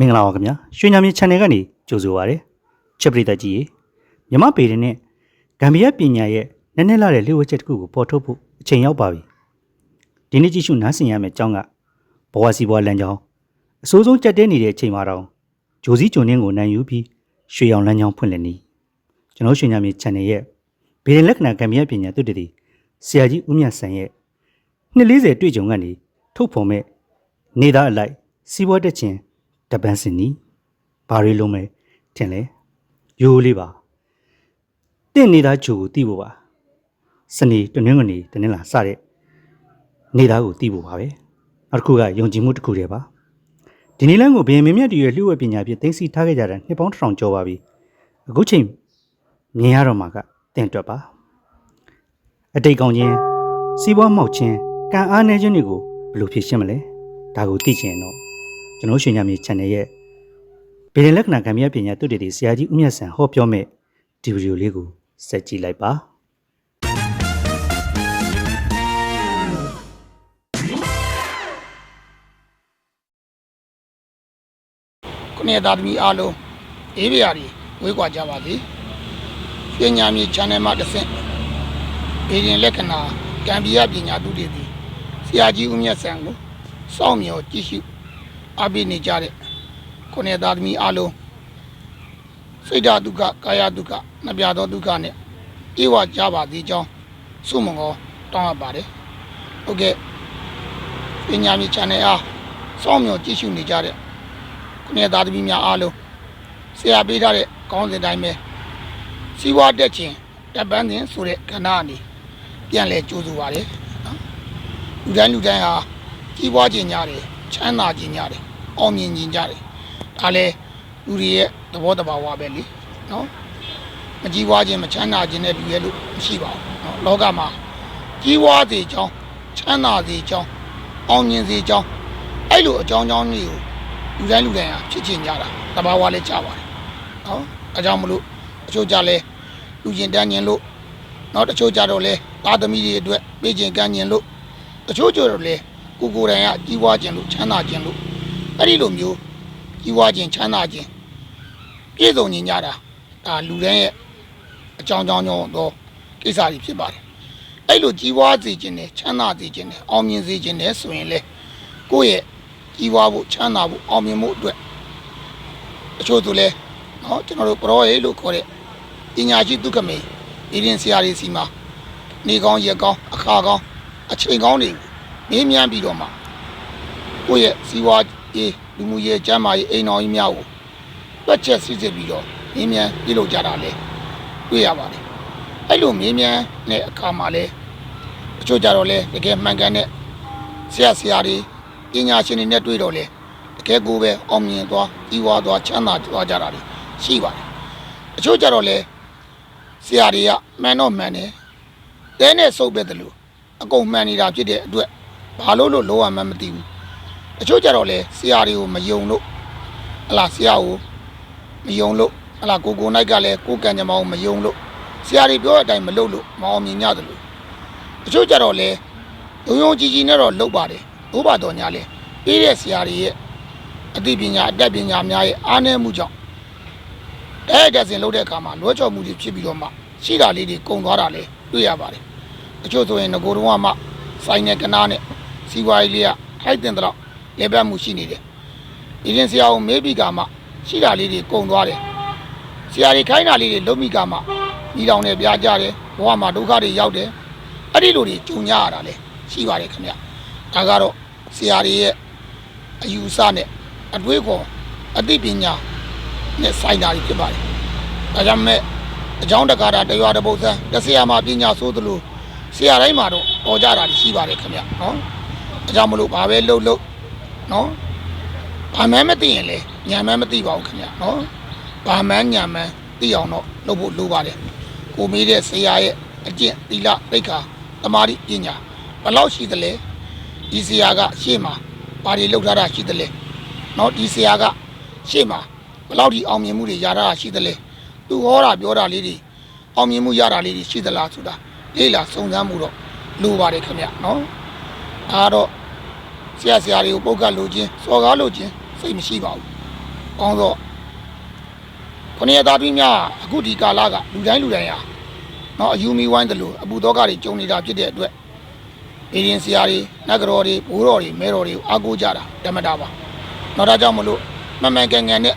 မင်္ဂလာပါခင်ဗျာရွှေညံမြေ channel ကနေကြိုဆိုပါရစေချက်ပရိသတ်ကြီးရေမြမပေတဲ့နဲ့ဂမ်ဘီယာပညာရဲ့နည်းနည်းလာတဲ့လျှို့ဝှက်ချက်တစ်ခုကိုပေါ်ထုတ်ဖို့အချိန်ရောက်ပါပြီဒီနေ့ကြည့်ရှုနားဆင်ရမယ့်အကြောင်းကဘဝစီဘွားလမ်းကြောင်းအစိုးဆုံးကြက်တဲနေတဲ့အချိန်မှာတော့ဂျိုစီဂျွန်နင်းကိုနိုင်ယူပြီးရွှေရောင်လမ်းကြောင်းဖွင့်လှစ်နေကျွန်တော်ရွှေညံမြေ channel ရဲ့ဗီဒီလက္ခဏာဂမ်ဘီယာပညာသုတေသီဆရာကြီးဦးမြတ်ဆန်ရဲ့240တွေ့ကြုံကနေထုတ်ဖော်မဲ့နေသားအလိုက်စီးပွားတက်ခြင်း တပန်းစင်နီဘာတွေလုံးမဲထင်လဲရိုးလေးပါတင့်နေသားဂျိုကိုတီးဖို့ပါစနေတနင်္ဂနွေတနင်္လာစတဲ့နေသားကိုတီးဖို့ပါပဲနောက်တစ်ခုကယုံကြည်မှုတစ်ခုတည်းပါဒီနေ့လမ်းကိုဘယ်မင်းမြတ်တည်းရဲ့လျှို့ဝှက်ပညာဖြင့်သိသိထားခဲ့ကြတာနှစ်ပေါင်းတစ်ထောင်ကျော်ပါပြီအခုချိန်မြင်ရတော့မှာကတင်တွက်ပါအတိတ်ကောင်းခြင်းစီးပွားမောက်ခြင်းကံအားနည်းခြင်းတွေကိုဘယ်လိုဖြေရှင်းမလဲဒါကိုသိချင်ရင်တော့ ကျွန်တော်ရွှေညမြေ channel ရဲ့ဗီဒီလက္ခဏာကံမြတ်ပညာတုတ္တေဆရာကြီးဦးမြတ်ဆန်ဟောပြောမဲ့ဒီဗီဒီယိုလေးကိုစက်ကြည့်လိုက်ပါခုနှစ်သားသမီးအားလုံးအေးပြရာတွေဝေးကွာကြပါစေပညာမြေ channel မှာတစ်ဆင့်ဗီဒီယိုလက္ခဏာကံပြရပညာသူတွေသည်ဆရာကြီးဦးမြတ်ဆန်ကိုစောင့်မျှော်ကြည့်ရှု အားပေးနေကြတဲ့ခုနှစ်သားသမီးအားလုံးစိတ်ဓာတ်ဒုက္ခကာယဒုက္ခနှပြသောဒုက္ခနဲ့အေးဝကြပါသေးကြောင်းဆုမွန်ကောတောင်းအပ်ပါတယ်ဟုတ်ကဲ့ပညာမြေ channel အားစောင့်မျှော်ကြည့်ရှုနေကြတဲ့ခုနှစ်သားသမီးများအားလုံးဆရာပေးထားတဲ့ကောင်းစဉ်တိုင်းပဲစီးပွားတက်ခြင်းတပ်ပန်းစဉ်ဆိုတဲ့ခဏအနေပြန်လဲကြိုးစားပါလေနော်လူတိုင်းလူတိုင်းဟာကြီးပွားခြင်းညာတယ်ချမ်းသာခြင်းညာတယ် အောင်မြင်ခြင်းညာတယ်ဒါလဲလူတွေရဲ့သဘောတဘာဝပဲလေနော်မကြီးပွားခြင်းမချမ်းသာခြင်းတဲ့လူရဲ့လို့မရှိပါဘူးနော်လောကမှာကြီးပွားစေကြောင်းချမ်းသာစေကြောင်းအောင်မြင်စေကြောင်းအဲ့လိုအကြောင်းကြောင်းတွေကိုလူတိုင်းလူတိုင်းဟာဖြစ်ချင်ကြတာတဘာဝလည်းကြပါတယ်နော်အဲကြောင့်မလို့အချို့ကြလဲလူကျင်တန်းကျင်လို့နော်တချို့ကြတော့လဲသားသမီးတွေအတွက်ပေးခြင်းကမ်းကျင်လို့တချို့ကြတော့လဲကိုကိုယ်တိုင်ကကြီးပွားခြင်းလို့ချမ်းသာခြင်းလို့ အဲ့ဒီလိုမျိုးကြီးဝါခြင်းချမ်းသာခြင်းပြည့်စုံခြင်းညတာဒါလူတိုင်းရဲ့အကြောင်းကြောင်းကြောင့်တော့ကိစ္စကြီးဖြစ်ပါတယ်အဲ့လိုကြီးဝါစေခြင်းနဲ့ချမ်းသာစေခြင်းနဲ့အောင်မြင်စေခြင်းနဲ့ဆိုရင်လေကိုယ့်ရဲ့ကြီးဝါဖို့ချမ်းသာဖို့အောင်မြင်ဖို့အတွက်အချို့သူလဲနော်ကျွန်တော်တို့ပရောရေလို့ခေါ်တဲ့ပညာရှိဒုက္ခမေဤရင်ဆရာတွေစီမှာနေကောင်းရက်ကောင်းအခါကောင်းအချိန်ကောင်းတွေမင်းမြန်ပြီးတော့မှကိုယ့်ရဲ့ဇီဝ ရေးလူမှုရေးကျန်းမာရေးအိမ်တော်ကြီးများကိုတွက်ချက်စစ်စစ်ပြီးတော့မင်းမြန်းပြုလုပ်ကြတာလဲတွေ့ရပါတယ်အဲ့လိုမင်းမြန်းတဲ့အခါမှာလဲအချို့ကြတော့လဲတကယ်မှန်ကန်တဲ့ဆရာဆရာတွေပညာရှင်တွေနဲ့တွေ့တော့လေတကယ်ကိုပဲအောင်မြင်သွားကြီးဝါသွားချမ်းသာသွားကြတာတွေရှိပါတယ်အချို့ကြတော့လေဆရာတွေကမှန်တော့မှန်တယ်တဲနဲ့စုပ်ပဲတယ်လို့အကုန်မှန်နေတာဖြစ်တဲ့အတွက်ဘာလို့လို့လောရမှန်းမသိဘူး အချို့ကြတော့လေဆရာတွေကိုမယုံလို့ဟလာဆရာကိုမယုံလို့ဟလာကိုကိုနိုင်ကလည်းကိုကံကြမ္မာကိုမယုံလို့ဆရာတွေပြောတဲ့အတိုင်းမလုပ်လို့မအောင်မြင်ကြတယ်လို့အချို့ကြတော့လေယုံယုံကြည်ကြည်နဲ့တော့လုပ်ပါတယ်ဘိုးဘတော်ညာလဲပေးတဲ့ဆရာတွေရဲ့အသိပညာအတတ်ပညာများရဲ့အားနည်းမှုကြောင့်တဲ့တက်စင်လုပ်တဲ့အခါမှာလွှဲချော်မှုတွေဖြစ်ပြီးတော့မှရှိတာလေးတွေကုံသွားတာလဲတွေ့ရပါတယ်အချို့ဆိုရင်ငကိုယ်တော်ကမှစိုင်းနဲ့ကနားနဲ့စီဝါကြီးလေးကထိုက်တင်တော့ လေပတ်မှုရှိနေတယ်ဒီရင်ဆရာကိုမေးပြီးကမှရှိတာလေးတွေကုံသွားတယ်ဆရာတွေခိုင်းတာလေးတွေလုံးမိကမှညီတော်နဲ့ပြားကြတယ်ဘဝမှာဒုက္ခတွေရောက်တယ်အဲ့ဒီလိုတွေကြုံရတာလဲရှိပါတယ်ခင်ဗျဒါကတော့ဆရာတွေရဲ့အယူအဆနဲ့အတွေးခေါ်အသိပညာနဲ့ဆိုင်တာတွေဖြစ်ပါတယ်။ဒါကြောင့်မဲ့အကြောင်းတကားတာတရွာတစ်ပုဒ်စံတစ်ဆရာမှာပညာဆိုသလိုဆရာတိုင်းမှာတော့တော်ကြတာတွေရှိပါတယ်ခင်ဗျနော်။ဒါကြောင့်မလို့ဘာပဲလှုပ်လှုပ် နော်။ဘာမှမသိရင်လေညာမှမသိပါဘူးခင်ဗျနော်။ဘာမှညာမှသိအောင်တော့လုပ်ဖို့လိုပါတယ်။ကိုမေးတဲ့ဆရာရဲ့အကျင့်သီလသိက္ခာတမာတိပညာဘယ်လောက်ရှိသလဲ။ဒီဆရာကရှေ့မှာဘာတွေလုပ်ထားတာရှိသလဲ။နော်ဒီဆရာကရှေ့မှာဘယ်လောက်ဒီအောင်မြင်မှုတွေရထားတာရှိသလဲ။သူဟောတာပြောတာလေးတွေအောင်မြင်မှုရတာလေးတွေရှိသလားဆိုတာလေ့လာစုံစမ်းမှုတော့လိုပါတယ်ခင်ဗျနော်။ဒါတော့ ဆရာဆရာတွေကိုပုတ်ကလိုခြင်းစော်ကားလိုခြင်းစိတ်မရှိပါဘူးကောင်းသောခொနည်းသားသမီးများအခုဒီကာလကလူတိုင်းလူတိုင်းဟာနော်အယူမီဝိုင်းတယ်လို့အပူတော့ကတွေကြုံနေတာဖြစ်တဲ့အတွက်အေရင်ဆရာတွေနတ်ကတော်တွေဘိုးတော်တွေမဲတော်တွေကိုအားကိုးကြတာဓမ္မတာပါနော်ဒါကြောင့်မလို့မမှန်ကန်ကန်နဲ့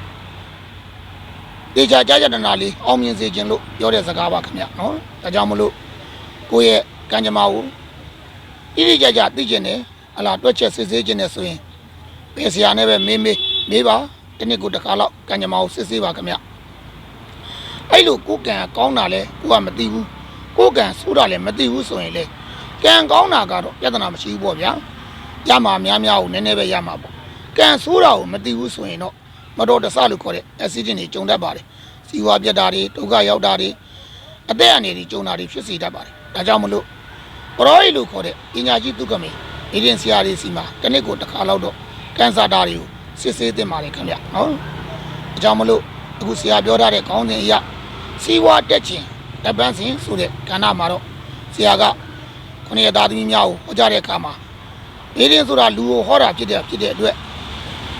တေချာကြာကြာတနာလေးအောင်မြင်စေခြင်းလို့ပြောတဲ့စကားပါခင်ဗျနော်ဒါကြောင့်မလို့ကိုယ့်ရဲ့ကံကြမ္မာကိုဣတိကြကြသိကျင်တယ် ဟလာတွက်ချက်စစ်ဆေးခြင်းနဲ့ဆိုရင်ဘယ်ဆရာနဲ့ပဲမေးမေးမေးပါဒီနေ့ကိုတစ်ခါတော့ကံကြမ္မာကိုစစ်ဆေးပါခင်ဗျအဲ့လိုကိုယ်ကံကောင်းတာလဲကိုကမသိဘူးကိုယ်ကံဆိုးတာလဲမသိဘူးဆိုရင်လေကံကောင်းတာကတော့ပြဿနာမရှိဘူးပေါ့ဗျာရမှာများများကိုနည်းနည်းပဲရမှာပေါ့ကံဆိုးတာကိုမသိဘူးဆိုရင်တော့မတော်တဆလို့ခေါ်တဲ့ accident တွေကြုံတတ်ပါတယ်စီဝါပြတ်တာတွေဒုက္ခရောက်တာတွေအသက်အန္တရာယ်တွေကြုံတာတွေဖြစ်စေတတ်ပါတယ်ဒါကြောင့်မလို့ပရောဟိတ်လို့ခေါ်တဲ့ပညာရှိသူကမေ အေဂျင်စီယာတွေစီမှာတစ်နှစ်ကိုတစ်ခါလောက်တော့ကန်ဆာတာတွေကိုစစ်ဆေးသင့်ပါတယ်ခင်ဗျနော်အကြောင်းမလို့အခုဆရာပြောထားတဲ့ခေါင်းစဉ်အရစီဝါတက်ခြင်းတပန်းစဉ်ဆိုတဲ့ကဏ္ဍမှာတော့ဆရာကခုနှစ်ရသားသမီးများကိုဟောကြားတဲ့အခါမှာအေဂျင်ဆိုတာလူကိုဟောတာဖြစ်တဲ့ဖြစ်တဲ့အတွက်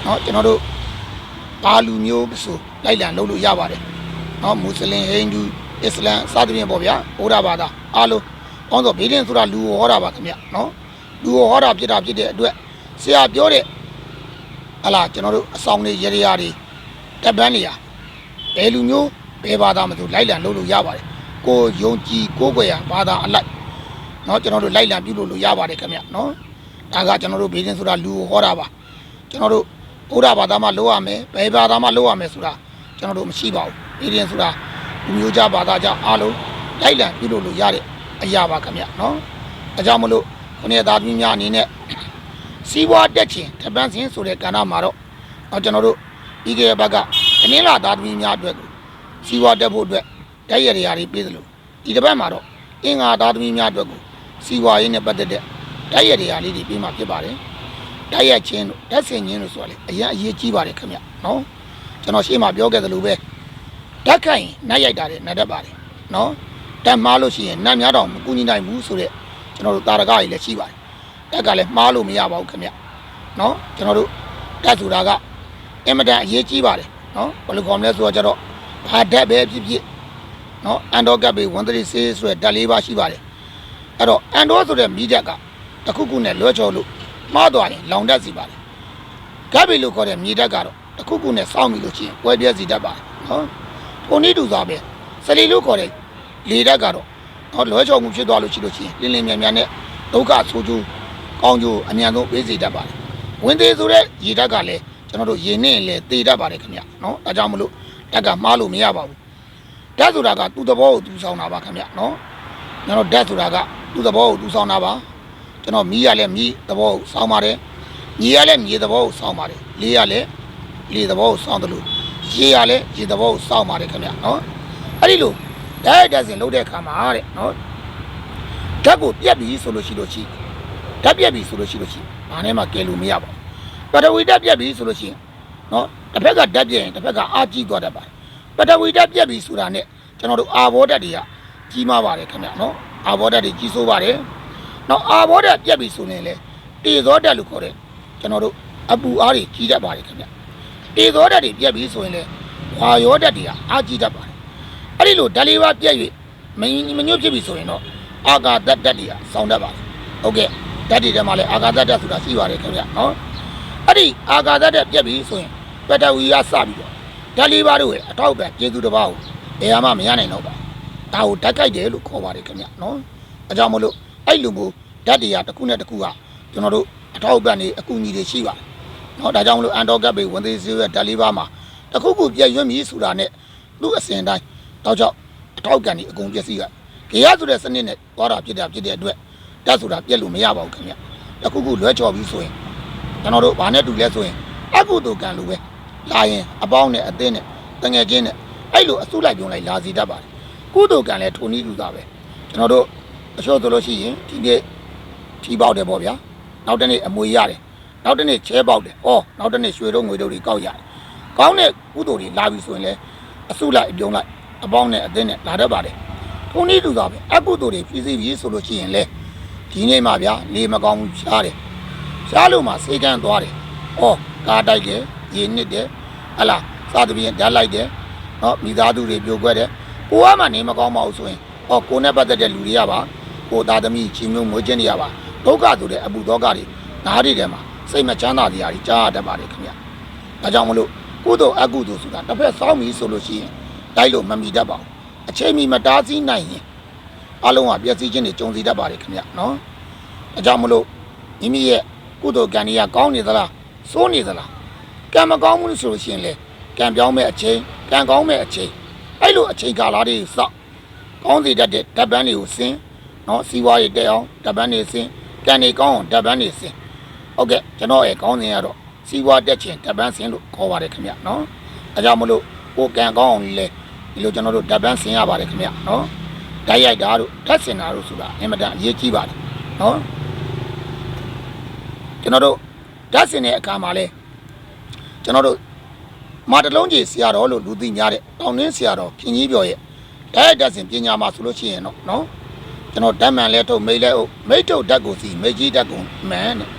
နော်ကျွန်တော်တို့ဘာလူမျိုးမဆိုလိုက်လံလုပ်လို့ရပါတယ်နော်မွတ်စလင်ဟိန္ဒူအစ္စလမ်စသဖြင့်ပေါ့ဗျာဘုရားဘာသာအားလုံးအောင်းဆိုဘေးရင်ဆိုတာလူကိုဟောတာပါခင်ဗျနော် လူကိုဟောတာဖြစ်တာဖြစ်တဲ့အတွက်ဆရာပြောတဲ့ဟလာကျွန်တော်တို့အဆောင်တွေရေရရာတွေတပ်ပန်းနေရဘယ်လူမျိုးဘယ်ဘာသာမဆိုလိုက်လံလုပ်လို့ရပါတယ်ကိုယုံကြည်ကိုးကွယ်ရာဘာသာအလိုက်နော်ကျွန်တော်တို့လိုက်လံပြုလုပ်လို့ရပါတယ်ခင်ဗျနော်ဒါကကျွန်တော်တို့ဘေးရင်ဆိုတာလူကိုဟောတာပါကျွန်တော်တို့ဘုရားဘာသာမှလုပ်ရမယ်ဘယ်ဘာသာမှလုပ်ရမယ်ဆိုတာကျွန်တော်တို့မရှိပါဘူးဘေးရင်ဆိုတာလူမျိုးကြဘာသာကြအားလုံးလိုက်လံပြုလုပ်လို့ရတဲ့အရာပါခင်ဗျနော်အဲကြောင့်မလို့ ခုနှစ်သားသမီးများအနေနဲ့စီးပွားတက်ခြင်းတပန်းစင်ဆိုတဲ့ကဏ္ဍမှာတော့တော့ကျွန်တော်တို့ပြီးခဲ့တဲ့ဘက်ကတနင်္လာသားသမီးများအတွက်ကိုစီးပွားတက်ဖို့အတွက်တိုက်ရရရာတွေပြည်သလိုဒီတစ်ပတ်မှာတော့အင်္ဂါသားသမီးများအတွက်ကိုစီးပွားရေးနဲ့ပတ်သက်တဲ့တိုက်ရရရာလေးတွေပြီးမှဖြစ်ပါတယ်တိုက်ရခြင်းတို့တက်ဆင်ခြင်းတို့ဆိုတာလေအရင်အရေးကြီးပါတယ်ခင်ဗျနော်ကျွန်တော်ရှေ့မှာပြောခဲ့သလိုပဲတက်ခိုင်နတ်ရိုက်တာတွေနတ်တက်ပါတယ်နော်တက်မားလို့ရှိရင်နတ်များတော့မကူညီနိုင်ဘူးဆိုတော့ ကျွန်တော်တို့တာရကကြီးလည်းရှိပါတယ်တက်ကလည်းမှားလို့မရပါဘူးခင်ဗျနော်ကျွန်တော်တို့တက်ဆိုတာကအင်မတန်အရေးကြီးပါတယ်နော်ဘယ်လိုခေါ်မလဲဆိုတော့ကျတော့ဘာတက်ပဲဖြစ်ဖြစ်နော်အန်ဒေါကပ်ဘေဝန်တရီဆေးဆိုတဲ့တက်လေးပါရှိပါတယ်အဲ့တော့အန်ဒေါဆိုတဲ့မီးတက်ကတစ်ခုခုနဲ့လွှဲချော်လို့မှားသွားရင်လောင်တတ်စီပါတယ်ကပ်ဘေလို့ခေါ်တဲ့မီးတက်ကတော့တစ်ခုခုနဲ့စောင့်ပြီလို့ရှိရင်ပွဲပြဲစီတတ်ပါတယ်နော်ပုံနည်းတူစားပဲစလီလို့ခေါ်တဲ့လေတက်က တော့ဟောလွဲချော်မှုဖြစ်သွားလို့ရှိလို့ရှိရင်လင်းလင်းမြန်မြန်နဲ့ဒုက္ခဆိုးကျိုးကောင်းကျိုးအမြန်ဆုံးပေးစေတတ်ပါတယ်။ဝင်သေးဆိုတဲ့ရေတက်ကလည်းကျွန်တော်တို့ရေနဲ့လည်းသေတတ်ပါတယ်ခင်ဗျ။နော်ဒါကြောင့်မလို့တက်ကမှားလို့မရပါဘူး။ဓာတ်ဆိုတာကသူ့သဘောကိုသူဆောင်တာပါခင်ဗျ။နော်ကျွန်တော်ဓာတ်ဆိုတာကသူ့သဘောကိုသူဆောင်တာပါ။ကျွန်တော်မီးရလည်းမီးသဘောကိုဆောင်ပါတယ်။မြေရလည်းမြေသဘောကိုဆောင်ပါတယ်။လေရလည်းလေသဘောကိုဆောင်တယ်လို့ရေရလည်းရေသဘောကိုဆောင်ပါတယ်ခင်ဗျ။နော်အဲ့ဒီလို ဓာတ်တက်စင်လုပ်တဲ့အခါမှာတဲ့နော်ဓာတ်ကိုပြက်ပြီဆိုလို့ရှိလို့ရှိဓာတ်ပြက်ပြီဆိုလို့ရှိလို့ရှိဘာနဲ့မှကဲလို့မရပါဘူးပထဝီဓာတ်ပြက်ပြီဆိုလို့ရှိရင်နော်တစ်ဖက်ကဓာတ်ပြက်ရင်တစ်ဖက်ကအာကြည့်သွားတတ်ပါတယ်ပထဝီဓာတ်ပြက်ပြီဆိုတာနဲ့ကျွန်တော်တို့အာဘောဓာတ်တွေကကြီးမားပါတယ်ခင်ဗျနော်အာဘောဓာတ်တွေကြီးစိုးပါတယ်နော်အာဘောဓာတ်ပြက်ပြီဆိုရင်လေတေဇောဓာတ်လို့ခေါ်တဲ့ကျွန်တော်တို့အပူအားတွေကြီးတတ်ပါတယ်ခင်ဗျတေဇောဓာတ်တွေပြက်ပြီဆိုရင်လေဝါယောဓာတ်တွေကအာကြီးတတ်ပါတယ် အဲ့ဒီလိုဓာတ်လေးပါပြည့်၍မင်းမညွတ်ဖြစ်ပြီဆိုရင်တော့အာဂါတတ်တတ်တွေကစောင်းတတ်ပါတယ်ဟုတ်ကဲ့ဓာတ်တွေထဲမှာလည်းအာဂါတတ်တတ်ဆိုတာရှိပါတယ်ခင်ဗျနော်အဲ့ဒီအာဂါတတ်တက်ပြည့်ပြီဆိုရင်ပတဝီရစပြီးတော့ဓာတ်လေးပါတို့ရဲ့အထောက်အပံ့ကျေသူတစ်ပါးကိုဘယ်မှမရနိုင်တော့ပါဒါကိုဓာတ်ကြိုက်တယ်လို့ခေါ်ပါတယ်ခင်ဗျနော်အကြောင်းမလို့အဲ့လိုမျိုးဓာတ်တွေကတစ်ခုနဲ့တစ်ခုကကျွန်တော်တို့အထောက်အပံ့တွေအကူအညီတွေရှိပါတယ်နော်ဒါကြောင့်မလို့အန်တော်ကပ်ဘေဝန်သေးစီရဲ့ဓာတ်လေးပါမှာတစ်ခုခုပြည့်ရွံ့ပြီဆိုတာနဲ့သူ့အစဉ်တိုင်း တောက်ချောက်အထောက်ကန်ဒီအကုန်ပျက်စီးကခေရဆိုတဲ့စနစ်နဲ့သွားတာဖြစ်တာဖြစ်တဲ့အတွက်တက်ဆိုတာပြက်လို့မရပါဘူးခင်ဗျတခုခုလွဲချော်ပြီးဆိုရင်ကျွန်တော်တို့ဘာနဲ့တူလဲဆိုရင်အကုသိုလ်ကံလိုပဲလာရင်အပေါင်းနဲ့အသင်းနဲ့တငယ်ချင်းနဲ့အဲ့လိုအစုလိုက်ပြုံးလိုက်လာစီတတ်ပါတယ်ကုသိုလ်ကံလည်းထုံနည်းတူတာပဲကျွန်တော်တို့အလျှော့ဆိုလို့ရှိရင်ဒီနေ့ထီပေါက်တယ်ပေါ့ဗျာနောက်တစ်နေ့အမွေရတယ်နောက်တစ်နေ့ချဲပေါက်တယ်ဩနောက်တစ်နေ့ရွှေတို့ငွေတို့တွေကောက်ရတယ်ကောင်းတဲ့ကုသိုလ်တွေလာပြီဆိုရင်လည်းအစုလိုက်ပြုံးလိုက် အပေါင်းနဲ့အသင်းနဲ့လာတတ်ပါတယ်။ထုံနည်းတူတာပဲအကုသိုလ်တွေပြည်စည်းပြီးဆိုလို့ရှိရင်လေဒီနေ့မှဗျာလေမကောင်းဘူးရှားတယ်။ရှားလို့မှစေကန်းသွားတယ်။ဩကားတိုက်တယ်၊ရေနစ်တယ်။ဟလာစသဖြင့်ဓာတ်လိုက်တယ်နော်မိသားစုတွေပြိုကွက်တယ်ကိုကမှနေမကောင်းပါဘူးဆိုရင်ဟောကိုနဲ့ပတ်သက်တဲ့လူတွေကပါကိုသားသမီးချင်းမျိုးမွေးချင်းတွေကပါဒုက္ခဆိုတဲ့အပူဒုက္ခတွေနားတွေထဲမှာစိတ်မချမ်းသာတရားတွေကြားရတတ်ပါတယ်ခင်ဗျဒါကြောင့်မလို့ကုသိုလ်အကုသိုလ်ဆိုတာတစ်ဖက်စောင်းပြီဆိုလို့ရှိရင် တိုက်လို့မမီတတ်ပါဘူးအချိန်မီမတားဆီးနိုင်ရင်အလုံးကပျက်စီးခြင်းတွေကြုံစီတတ်ပါတယ်ခင်ဗျနော်အဲကြောင့်မလို့မိမိရဲ့ကုသိုလ်ကံတွေကကောင်းနေသလားဆိုးနေသလားကံမကောင်းဘူးဆိုလို့ရှိရင်လေကံပြောင်းမဲ့အချိန်ကံကောင်းမဲ့အချိန်အဲ့လိုအချိန်ကာလတွေစောက်ကောင်းစီတတ်တဲ့ဓာတ်ပန်းတွေကိုစင်နော်စီးပွားရေးတက်အောင်ဓာတ်ပန်းတွေစင်ကံတွေကောင်းအောင်ဓာတ်ပန်းတွေစင်ဟုတ်ကဲ့ကျွန်တော်ရဲ့ကောင်းစဉ်ကတော့စီးပွားတက်ခြင်းဓာတ်ပန်းစင်လို့ခေါ်ပါတယ်ခင်ဗျနော်အဲကြောင့်မလို့ကိုကံကောင်းအောင်လေ ဒီလိုကျွန်တော်တို့ဓာတ်ပန်းစင်ရပါတယ်ခင်ဗျနော်ဓာတ်ရိုက်တာတို့ဓာတ်စင်တာတို့ဆိုတာအင်မတန်အရေးကြီးပါတယ်နော်ကျွန်တော်တို့ဓာတ်စင်တဲ့အခါမှာလဲကျွန်တော်တို့မာတလုံးကြီးဆရာတော်လို့လူသိများတဲ့တောင်နှင်းဆရာတော်ခင်ကြီးပြောရဲ့ဓာတ်ဓာတ်စင်ပညာမှာဆိုလို့ရှိရင်တော့နော်ကျွန်တော်ဓာတ်မှန်လဲထုတ်မိတ်လဲဟုတ်မိတ်ထုတ်ဓာတ်ကိုစီမိတ်ကြီးဓာတ်ကိုမှန်တဲ့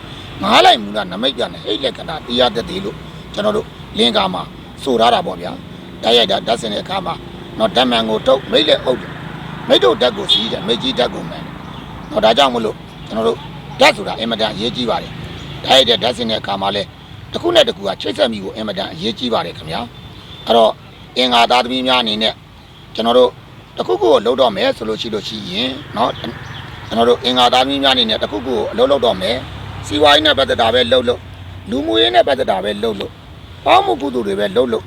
ငားလိုက်မူကနမိတ်ပြနဲ့ဟိတ်လက်ကတာတရားတည်းလို့ကျွန်တော်တို့လင်္ကာမှာဆိုထားတာပေါ့ဗျာ ဓာတ်ရိုက်တာဓာတ်စင်တဲ့အခါမှာနော်ဓာတ်မှန်ကိုထုတ်မိတ်လဲဟုတ်တယ်မိတ်ထုတ်ဓာတ်ကိုစီးတယ်မိတ်ကြီးဓာတ်ကိုမှန်တယ်နော်ဒါကြောင့်မလို့ကျွန်တော်တို့ဓာတ်ဆိုတာအင်မတန်အရေးကြီးပါတယ်ဓာတ်ရိုက်တဲ့ဓာတ်စင်တဲ့အခါမှာလဲတစ်ခုနဲ့တစ်ခုကချိတ်ဆက်မိကိုအင်မတန်အရေးကြီးပါတယ်ခင်ဗျာအဲ့တော့အင်္ဂါသားသမီးများအနေနဲ့ကျွန်တော်တို့တစ်ခုခုကိုလှုပ်တော့မယ်ဆိုလို့ရှိလို့ရှိရင်เนาะကျွန်တော်တို့အင်္ဂါသားသမီးများအနေနဲ့တစ်ခုခုကိုအလုပ်လုပ်တော့မယ်စီဝိုင်းနဲ့ပတ်သက်တာပဲလှုပ်လို့လူမှုရေးနဲ့ပတ်သက်တာပဲလှုပ်လို့ပေါင်းမှုကုသိုလ်တွေပဲလှုပ်လို့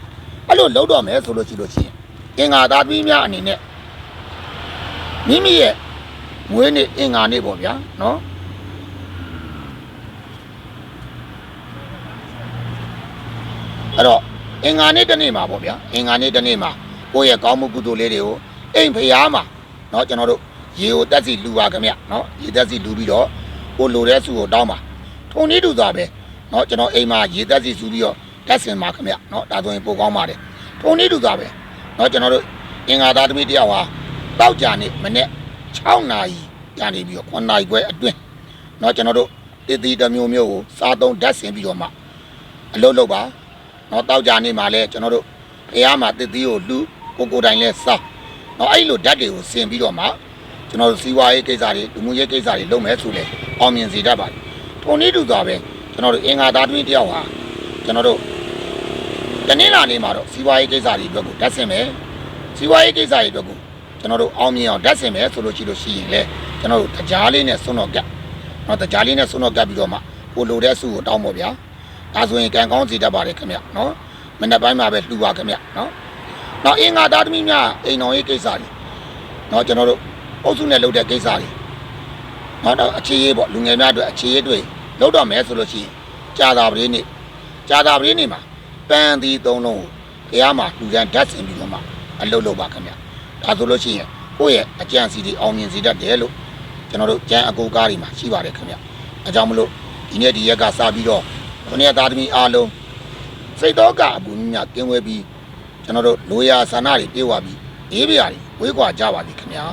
အဲ့လိုလှုပ်တော့မယ်ဆိုလို့ရှိလို့ရှိရင်အင်္ဂါသားသမီးများအနေနဲ့မိမိရဲ့မွေးနေ့အင်္ဂါနေ့ပေါ့ဗျာเนาะ အဲ့တော့အင်္ဂါနေ့တစ်နေ့မှာပေါ့ဗျာအင်္ဂါနေ့တစ်နေ့မှာကိုယ့်ရဲ့ကောင်းမှုကုသိုလ်လေးတွေကိုအိမ်ဖျားမှာเนาะကျွန်တော်တို့ရေကိုတက်စီလူပါခင်ဗျเนาะရေတက်စီလူပြီးတော့ကိုလိုတဲ့စုကိုတောင်းပါထုံနည်းတူသွားပဲเนาะကျွန်တော်အိမ်မှာရေတက်စီစုပြီးတော့ တက်စင်ပါခင်ဗျเนาะဒါဆိုရင်ပိုကောင်းပါတယ်ထုံနည်းတူသွားပဲเนาะကျွန်တော်တို့အင်္ဂါသားသမီးတယောက်ဟာတောက်ကြနေမနေ့6နာရီကြာနေပြီးတော့9နာရီခွဲအတွင်းเนาะကျွန်တော်တို့တည်တည်တစ်မျိုးမျိုးကိုစားသုံးဓာတ်ဆင်ပြီးတော့မှအလုပ်လုပ်ပါ နော်တောက်ကြနေမှာလဲကျွန်တော်တို့ဖះမှာတစ်သီးကိုလူကိုကိုတိုင်လဲစားနော်အဲ့လိုဓာတ်တွေကိုဆင်ပြီးတော့မှကျွန်တော်တို့စီဝါရေးကိစ္စတွေလူမှုရေးကိစ္စတွေလုပ်မယ်ဆိုလဲအောင်မြင်စေတတ်ပါတယ်ထုံနည်းတူသွားပဲကျွန်တော်တို့အင်္ဂါသားတွင်းတယောက်ဟာကျွန်တော်တို့ တနင်္လာနေ့မှာတော့စီဝါရေးကိစ္စတွေအတွက်ကိုဓာတ်ဆင်မယ်စီဝါရေးကိစ္စတွေအတွက်ကိုကျွန်တော်တို့အောင်မြင်အောင်ဓာတ်ဆင်မယ်ဆိုလို့ရှိလို့ရှိရင်လဲကျွန်တော်တို့တကြားလေးနဲ့ဆွန်းတော့ကပ်နော်တကြားလေးနဲ့ဆွန်းတော့ကပ်ပြီးတော့မှကိုလိုတဲ့စုကိုတောင်းပါဗျာဒါဆိုရင်ကံကောင်းစီတတ်ပါတယ်ခင်ဗျနော်မနေ့ပိုင်းမှာပဲလှူပါခင်ဗျနော်နောက်အင်္ဂါသားသမီးများအိမ်တော်ရေးကိစ္စတွေနော်ကျွန်တော်တို့အုပ်စုနဲ့လုပ်တဲ့ကိစ္စတွေနော်တော့အခြေရေးပေါ့လူငယ်များအတွက်အခြေရေးတွေလုပ်တော့မယ်ဆိုလို့ရှိရင်ကြာတာပလေးနေ့ကြာတာပလေးနေ့မှာ ပန်းသီးသုံးလုံးကိုတရားမှာလူတန်းဓာတ်ဆင်ပြီးတော့မှအလုပ်လုပ်ပါခင်ဗျဒါဆိုလို့ရှိရင်ကိုယ့်ရဲ့အကြံစီတွေအောင်မြင်စေတတ်တယ်လို့ကျွန်တော်တို့ကျန်းအကူကားတွေမှာရှိပါတယ်ခင်ဗျအဲကြောင့်မလို့ဒီနေ့ဒီရက်ကစပြီးတော့ခုနှစ်သားသမီးအားလုံးစိတ်တော့ကအပူမြတ်ကင်းဝဲပြီးကျွန်တော်တို့လိုရာဆန္ဒတွေပြေဝပြီးအေးပြာတွေဝေးကွာကြပါသည်ခင်ဗျာ